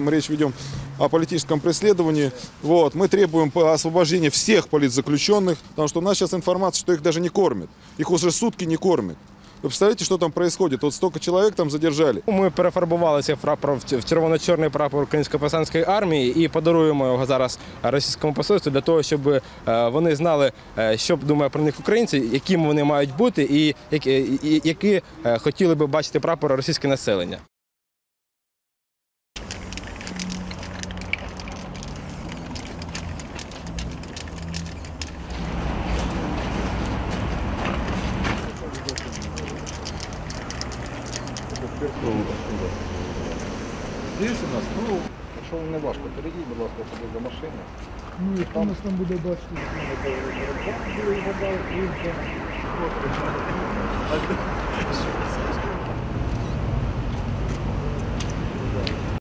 Мы речь ведем о политическом преследовании. Вот. Мы требуем по- освобождения всех политзаключенных, потому что у нас сейчас информация, что их даже не кормят. Их уже сутки не кормят. Вы представляете, что там происходит? Вот столько человек там задержали. Ми перефарбувалися в прапор в в червоно-чорний прапор Української повстанської армії і подаруємо його зараз російському посольству для того, щоб е, вони знали, е, що думає про них українці, якими вони мають бути, і які, і- які е, хотіли би бачити прапор російське населення. Дивіться нас, ну, якщо вам не важко, перейдіть, будь ласка, туди до машини. Ну, хто нас там буде бачити?